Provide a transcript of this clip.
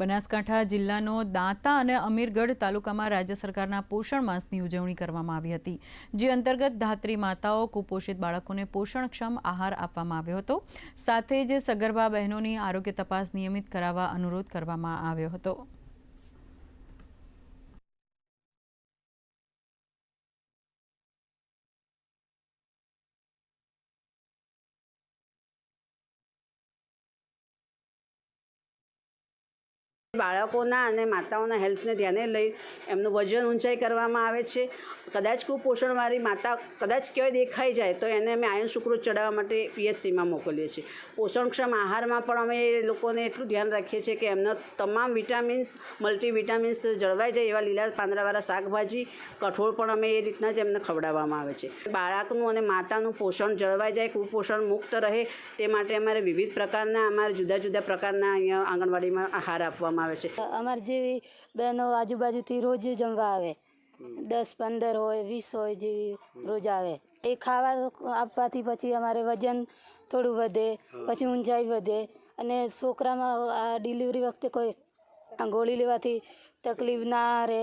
બનાસકાંઠા જિલ્લાનો દાંતા અને અમીરગઢ તાલુકામાં રાજ્ય સરકારના પોષણ માસની ઉજવણી કરવામાં આવી હતી, જે અંતર્ગત ધાત્રી માતાઓ, કુપોષિત બાળકોને પોષણક્ષમ આહાર આપવામાં આવ્યો હતો, સાથે જ સગર્ભા બહેનોની આરોગ્ય તપાસ નિયમિત કરાવવા અનુરોધ કરવામાં આવ્યો હતો. બાળકોના અને માતાઓના હેલ્થને ધ્યાને લઈ એમનું વજન ઊંચાઈ કરવામાં આવે છે. કદાચ કુપોષણવાળી માતા કદાચ કહેવાય દેખાઈ જાય તો એને અમે આયન સુકૃત ચડાવવા માટે પીએચસીમાં મોકલીએ છીએ. પોષણક્ષમ આહારમાં પણ અમે લોકોને એટલું ધ્યાન રાખીએ છીએ કે એમનો તમામ વિટામિન્સ, મલ્ટીવિટામિન્સ જળવાઈ જાય એવા લીલા પાંદડાવાળા શાકભાજી, કઠોળ પણ અમે એ રીતના જ એમને ખવડાવવામાં આવે છે. બાળકનું અને માતાનું પોષણ જળવાઈ જાય, કુપોષણ મુક્ત રહે તે માટે અમારે વિવિધ પ્રકારના, અમારે જુદા જુદા પ્રકારના અહીંયા આંગણવાડીમાં આહાર આપવામાં આવે છે. અમારે જેવી બહેનો આજુબાજુથી રોજ જમવા આવે. દસ, પંદર હોય, વીસ હોય જેવી રોજ આવે. એ ખાવા આપવાથી પછી અમારે વજન થોડું વધે, પછી ઊંચાઈ વધે અને છોકરામાં આ ડિલિવરી વખતે કોઈ ગોળી લેવાથી તકલીફ ના રહે.